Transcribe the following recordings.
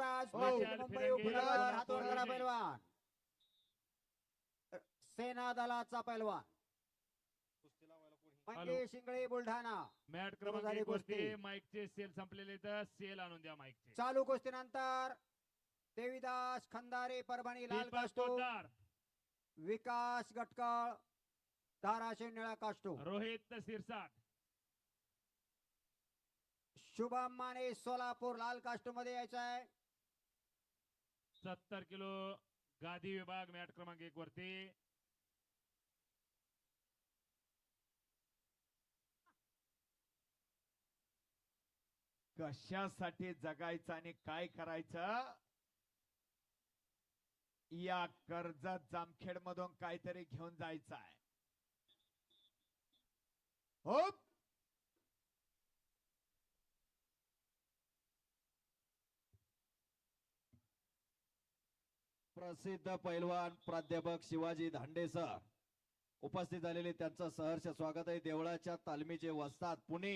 हो. मुंबई. पैलवान. सेना दलाचा पैलवान. मंगेश शिंगळे बुलढाणा. मॅट क्रमांक कुस्ती. माईकचे सेल संपलेले तर सेल आणून द्या माईकचे. चालू कुस्तीनंतर देवीदास खंदारे परभणी लाल कास्टो विकास गटकळ धाराशिव निळा कास्टो रोहित सिरसाट. शुभम माने सोलापूर लाल कास्टो मध्ये यायचं आहे सत्तर किलो गादी विभाग मॅट क्रमांक एक वरती. कशासाठी जगायचं आणि काय करायचं? या कर्जत जामखेड मधून काहीतरी घेऊन जायचं आहे हो प्रसिद्ध पैलवान प्राध्यापक शिवाजी धांडे सर. उपस्थित झालेले त्यांचं सहर्ष स्वागत आहे. देवळाच्या तालमीचे वस्तात पुणे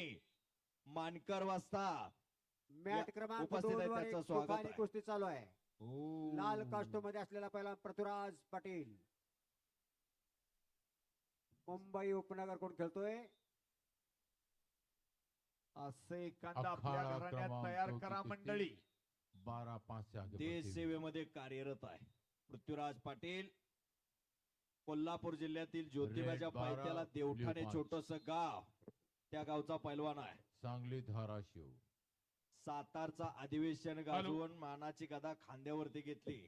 मानकर वाजता मॅट क्रमांक उपस्थित आहे, त्यांचं स्वागत आहे. कुस्ती चालू आहे. लाल कास्टो मध्ये असलेला पहिला पृथ्वीराज पाटील. मुंबई उपनगर कोण खेळतोय. असे एखादा आपल्या अखाडा घराण्यात क्रमांक तयार करा मंडळी. बारह पाँच देश। सेवेमध्ये कार्यरत आहे. पृथ्वीराज पाटील कोल्हापूर जिल्ह्यातील ज्योतिबाच्या पायथ्याला देवठाणे. छोटस गाव त्या गावचा पैलवान आहे. सांगली धाराशिव. सातारचा अधिवेशन गाजवून मानाची गदा खांद्यावरती घेतली.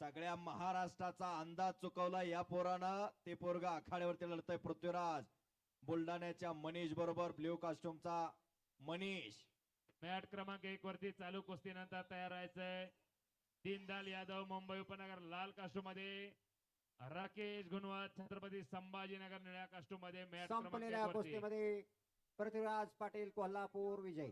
सगळ्या महाराष्ट्राचा अंदाज चुकवला या पोरानं. ते पोरग आखाड्यावरती लढतय पृथ्वीराज. बुलढाण्याच्या मनीष बरोबर ब्ल्यू कास्ट्यूमचा मनीष. मॅट क्रमांक एक वरती चालू कुस्तीनंतर तयार राहायचंय. दीनदयाल यादव मुंबई उपनगर लाल कास्टू मध्ये राकेश गुणवत छत्रपती संभाजीनगर निळ्या कास्टू मध्ये मॅट संपलेल्या कुस्तीमध्ये पृथ्वीराज पाटील कोल्हापूर विजयी.